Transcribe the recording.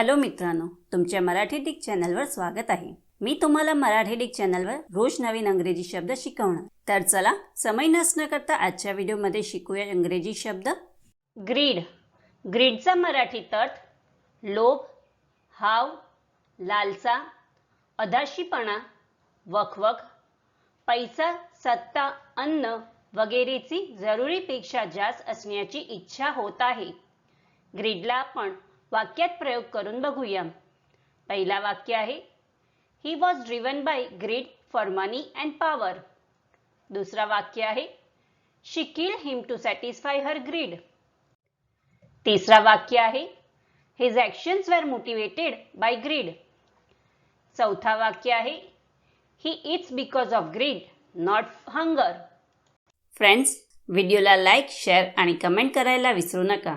Hello मित्रांनो तुमच्या Marathi Dick चॅनलवर स्वागत आहे. मी तुम्हाला मराठी डिक चॅनलवर रोज नवीन अंग्रेजी शब्द शिकवणार. तर चला समय नसणं करता आजच्या व्हिडिओमध्ये शिकूया इंग्रजी शब्द. ग्रीड. ग्रीडचा मराठीत अर्थ लोभ हाव लालसा अधाशीपणा वखवख पैसा सत्ता अन्न वगैरेची जरुरीपेक्षा जास्त असण्याची इच्छा होत आहे. ग्रीडला आपण वाक्यात प्रयोग करून बघूया. पहिला वाक्य आहे he was driven by greed for money and power दुसरा वाक्य आहे she kill him to satisfy her greed तिसरा वाक्य आहे his actions were motivated by greed चौथा वाक्य आहे he it's because of greed not hunger friends व्हिडिओला लाईक शेअर आणि कमेंट करायला विसरू नका.